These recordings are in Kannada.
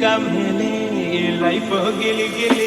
का मैंने लाइफ गिल गिल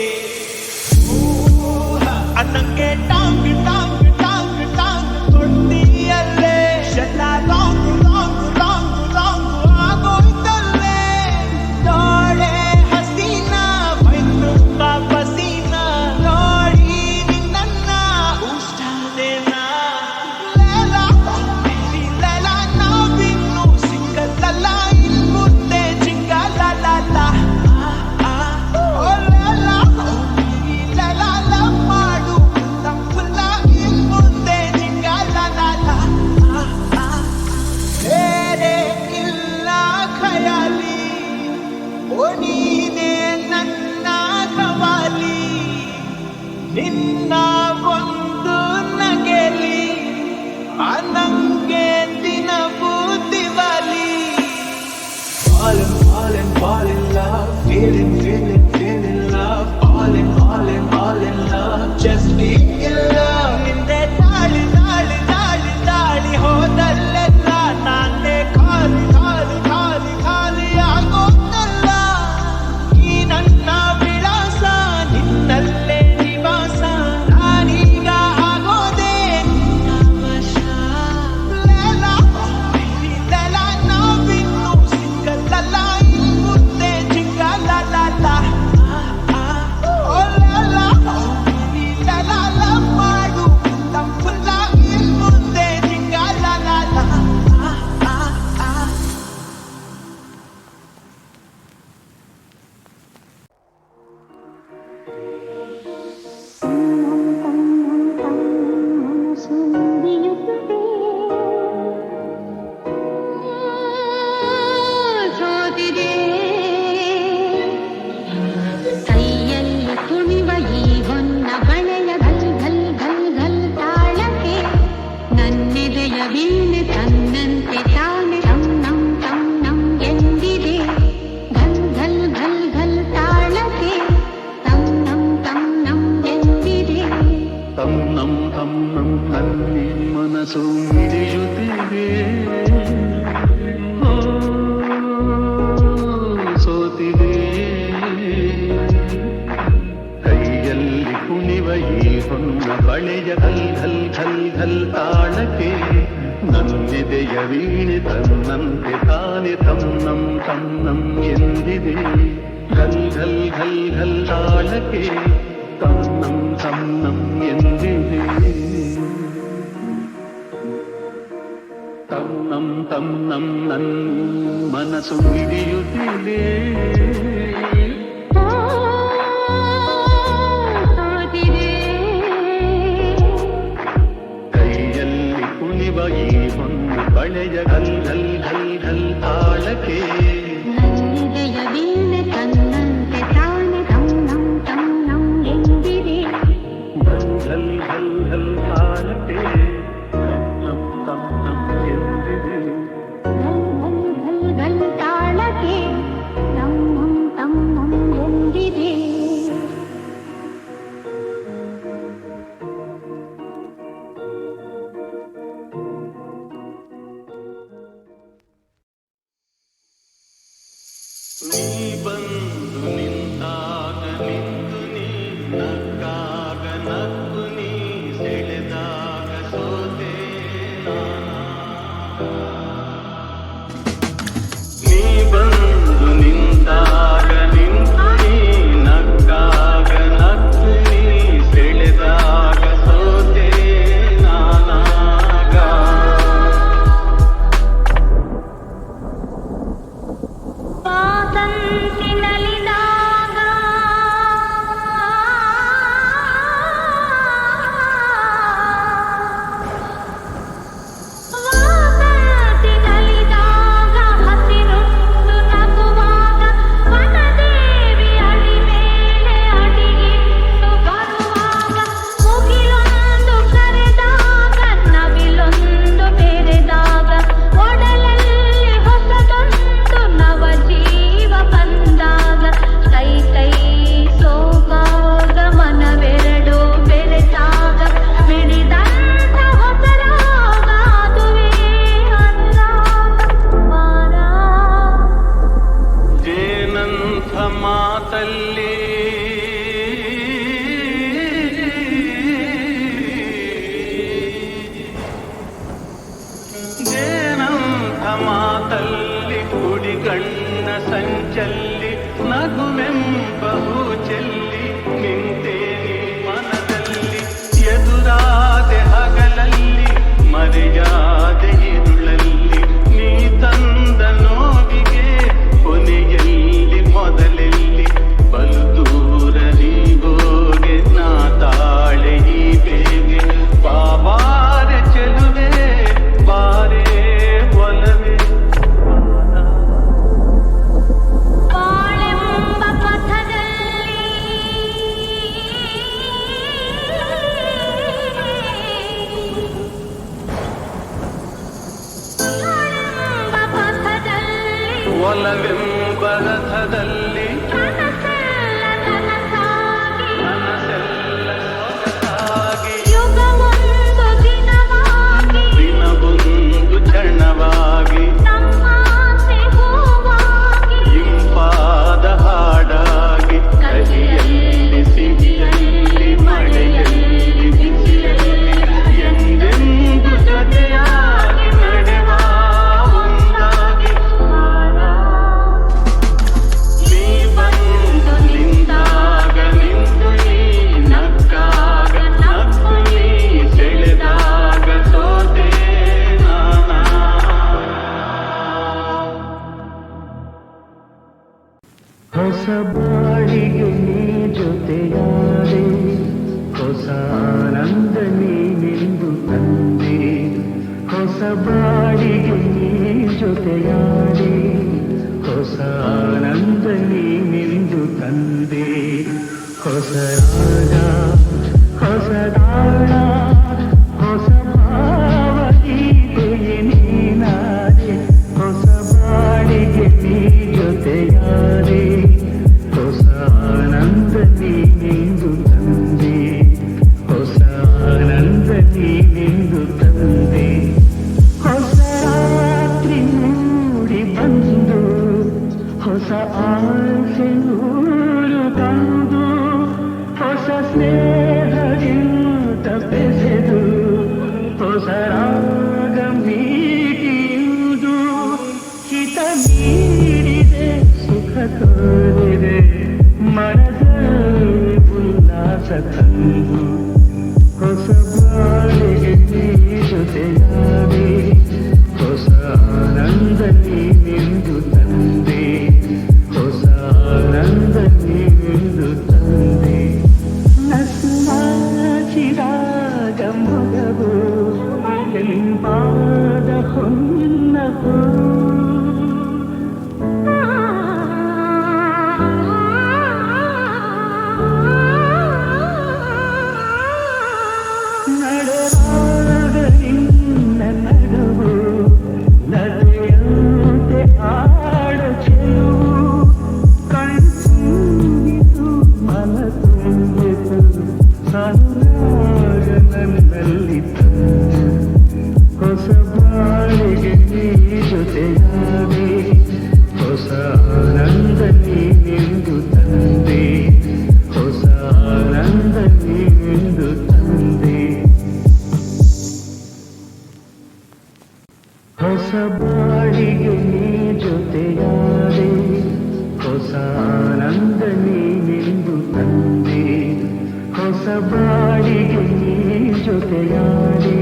ಜೊತೆಯಾದೆ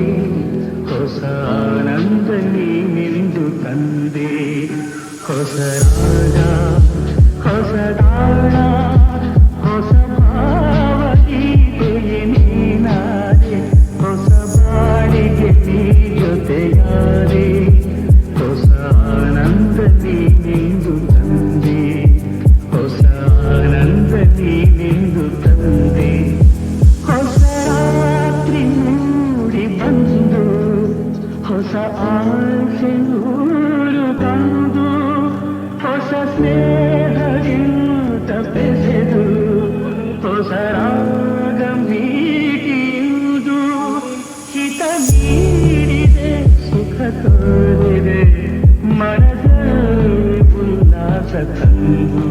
ಹೊಸ ಆನಂದ ನೀನೆಂದು ತಂದೆ ಹೊಸ prepared.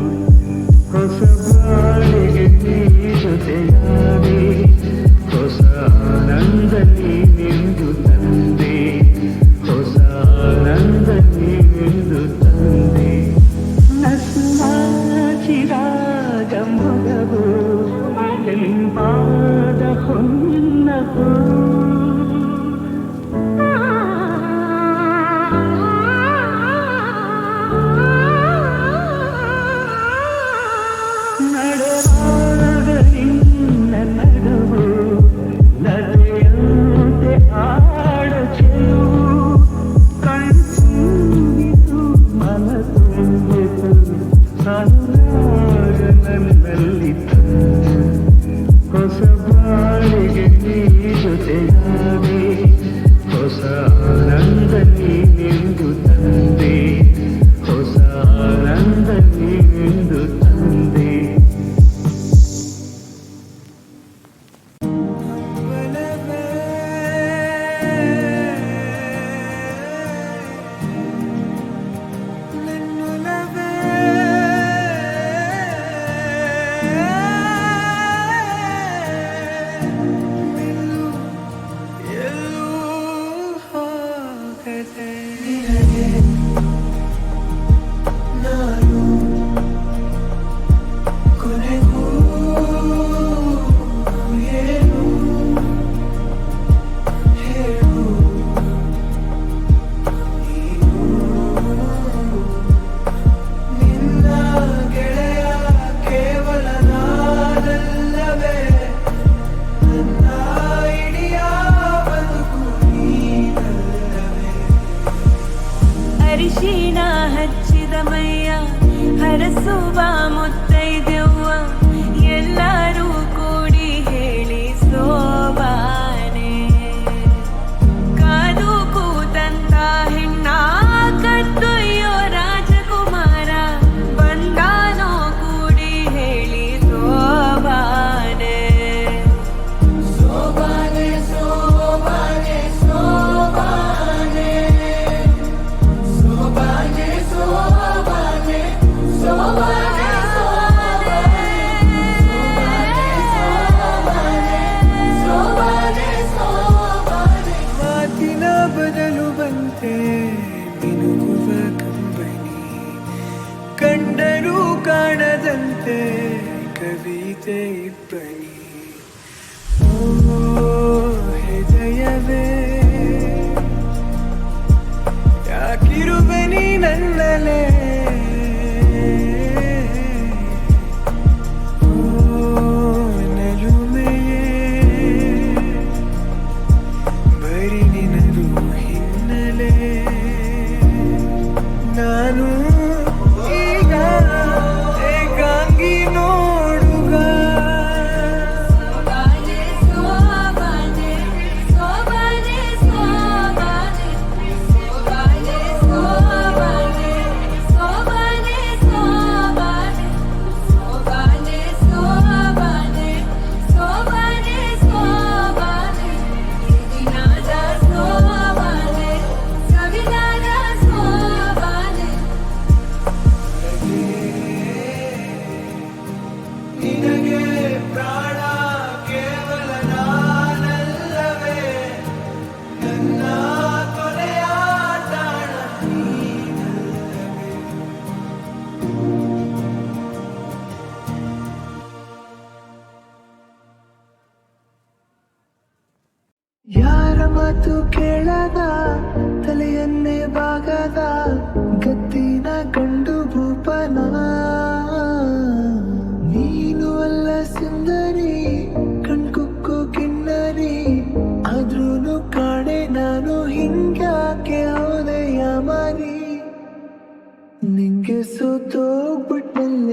day.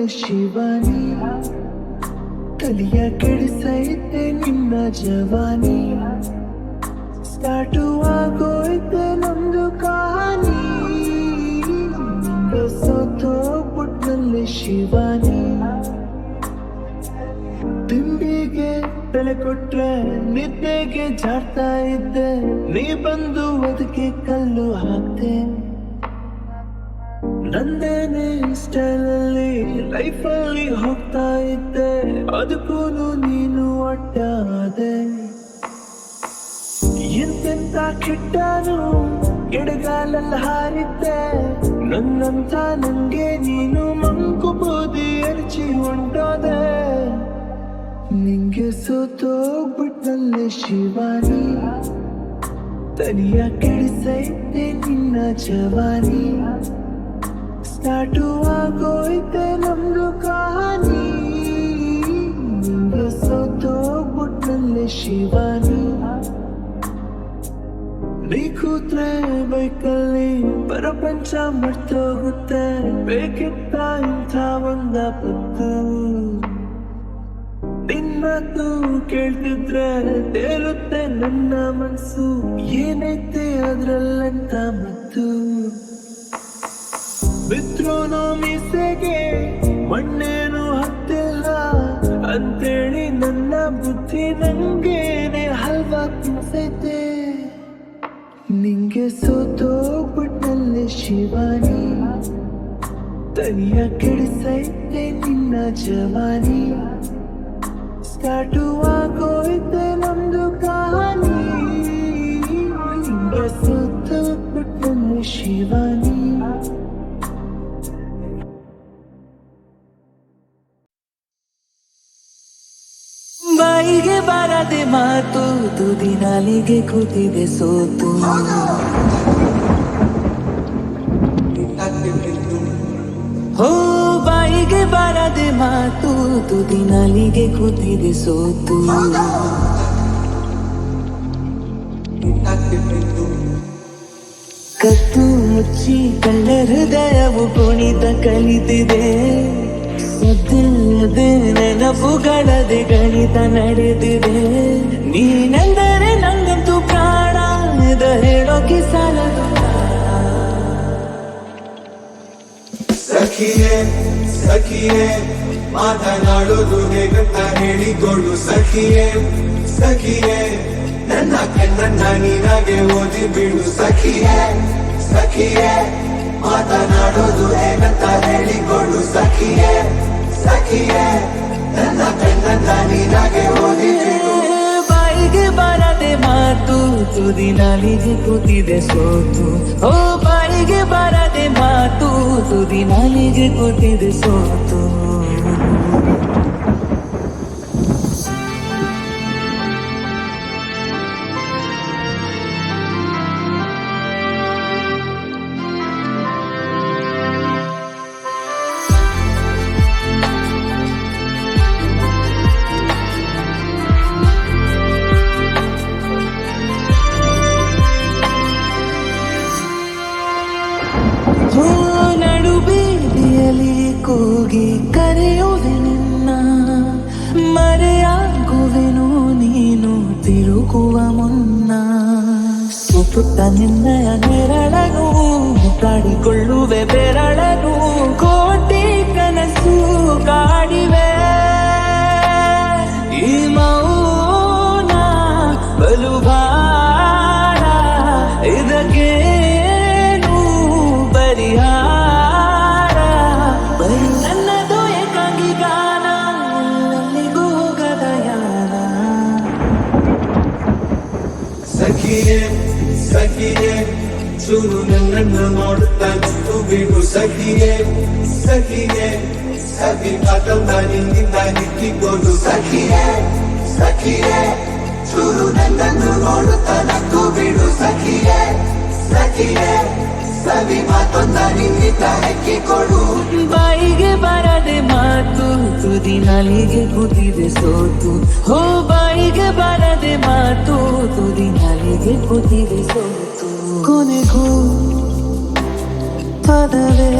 ಶಿವಾನಿ ತಲಿಯ ಕೆಡಿಸೈತೆ ನಿನ್ನ ಜವಾನಿ. ಸ್ಟಾರ್ಟು ಆಗೋಯ್ತೆ ನಮ್ದು ಕಹಾನಿ. ಸೋತೋ ಸೋತೋಗ್ಬಿಟ್ನಲ್ಲೇ ಶಿವಾನಿ. ತಿಂಡಿಗೆ ಬೆಲೆ ಕೊಟ್ರೆ ನಿದ್ದೆಗೆ ಜಾಡ್ತಾ ಇದ್ದೆ. ನೀ ಬಂದು ಅದಕ್ಕೆ ಕಲ್ಲು ಹಾಕ್ತೆ. ನಂದೇನೆ ಸ್ಟೈಲಲ್ಲಿ ಲೈಫಲ್ಲಿ ಹೋಗ್ತಾ ಇದ್ದೆ. ಅದಕ್ಕೂ ನೀನು ಅಡ್ಡಾದೆ ಎಂತೆಂತ ಕೆಟ್ಟನು ಎಡಗಾಲಲ್ಲ ಹಾರಿದ್ದೆ. ನನ್ನಂತ ನಂಗೆ ನೀನು ಮಂಕು ಬೂದಿ ಅರ್ಚಿ ಹೊಂಟೋದೆ. ನಿಂಗೆ ಸೋತೋಗ್ಬಿಟ್ನಲ್ಲೇ ಶಿವಾನಿ. ತನಿಯ ಕೆಡಿಸೈತೆ ನಿನ್ನ ಜವಾನಿ. ಸ್ಟಾರ್ಟು ಆಗೋಯ್ತೆ ನಮ್ದು ಕಹಾನಿ ನಿಂಗೆ ಸೋತೋಗ್ಬಿಟ್ನಲ್ಲೇ ಶಿವಾನಿ. ಕೂತ್ರೆ ಬೈಕಲ್ಲಿ ಪ್ರಪಂಚ ಮರ್ತೋಗುತ್ತೆ. ಬೇಕಿತ್ತ ಇಂಥ ಒಂದ ಪತ್ತು ನಿನ್ನದು ಕೇಳ್ತಿದ್ರೆ ತೇಲುತ್ತೆ ನನ್ನ ಮನ್ಸು ಏನೈತೆ ಅದ್ರಲ್ಲಂತ ಮತ್ತು ಬಿದ್ರೂ ಮೀಸೆಗೆ ಮಣ್ಣೇನು ಹತ್ತಿಲ್ಲ. ಅಂತೇಳಿ ನನ್ನ ಬುದ್ಧಿ ನಂಗೇನೆ ಹಲ್ವಾ ತಿನ್ಸೈತೆ ನಿಂಗೆ ಸೋತೋಗ್ಬಿಟ್ಟಲ್ಲಿ ಶಿವಾನಿ. ತನಿಯ ಕೆಡಿಸೈತೆ ನಿನ್ನ ಜವಾನಿ. ಸ್ಟಾರ್ಟು ಆಗೋಯ್ತೆ ನಮ್ದು ಕಹಾನಿ. ನಿಂಗೆ ಸೋತೋಗ್ಬಿಟ್ಟಲ್ಲಿ ಶಿವಾನಿ. ಬಾರದೆ ಮಾತು ತುದಿ ನಾಲಿಗೆ ಕೂತಿದೆ ಸೋತು. ಹೋ, ಬಾಯಿಗೆ ಬಾರದೆ ಮಾತು ತುದಿ ನಾಲಿಗೆ ಕೂತಿದೆ ಸೋತು. ಕತ್ತು ಮುಚ್ಚಿ ಕಳ್ಳ ಹೃದಯವು ಕುಣಿತ ಕಲಿತಿದೆ. ಸದ್ದಿಲ್ಲದೆ ನೆನಪುಗಳದೆ ಗಣಿತ ನಡೆದಿದೆ. ನೀನೆಂದರೆ ನಂಗಂತೂ ಪ್ರಾಣ ಹೇಳೋಕೆ ಸಾಲದು. ಸಖಿಯೇ ಸಖಿಯೇ, ಮಾತನಾಡೋದು ಹೇಗಂತ ಹೇಳಿಕೊಳ್ಳು ಸಖಿಯೇ ಸಖಿಯೇ. ನನ್ನ ಕಣ್ಣನ್ನ ನೀನಾಗೆ ಓದಿ ಬಿಡು ಸಖಿಯೇ ಸಖಿಯೇ. ಮಾತನಾಡೋದು ಹೇಗಂತ ಹೇಳಿಕೊಳ್ಳು ಸಖಿಯೇ. ಸಖಿಯೇ ನನ್ನ ಕಣ್ಣನ್ನ ನೀನಾಗೆ ಓದಿ ಬಿಡು ಬಾಯಿಗೆ ಬಾರದೆ ಮಾತು ತುದಿ ನಾಲಿಗೆ ಕೂತಿದೆ ಸೋತು ಓ ಬಾಯಿಗೆ ಬಾರದೆ ಮಾತು ತುದಿ ನಾಲಿಗೆ ಕೂತಿದೆ ಸೋತು ಹೂ ಚೂರು ನನ್ನನ್ನು ನೋಡುತ್ತಾ ನಿಂತು ಬಿಡು ಸಖಿಯೇ ಸಖಿಯೇ, ಸಖಿ ಮಾತನ್ನ ನಿನ್ನಿಂದ ನಿಕ್ಕಿಕೊಂಡು ಸಖಿಯೇ ಸಖಿಯೇ, ಚೂರು ನನ್ನನ್ನು ನೋಡುತ್ತಾ ನಕ್ಕು ಬಿಡು ಸಖಿಯೇ ಸಖಿಯೇ ಸವಿ ಮಾತೊಂದ ನಿನ್ನಿಂದ ಹೆಕ್ಕಿಕೊಡು. ಬಾಯಿಗೆ ಬರದೆ ಮಾತು, ತುದಿ ನಾಲಿಗೆ ಕುದಿದೆ ಸೋತು. ಹೋ ಬಾಯಿಗೆ ಬರದೆ ಮಾತು, ತುದಿ ನಾಲಿಗೆ ಕುದಿದೆ ಸೋತು. Kokone ku Tadare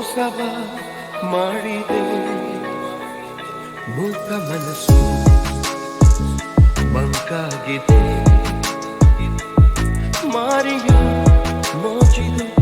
ಮೋಸವ ಮಾಡಿದೆ. ಮೂಕ ಮನಸ್ಸು ಮಂಕಾಗಿದೆ. ಮಾರಿಯ ಮೋಜಿದು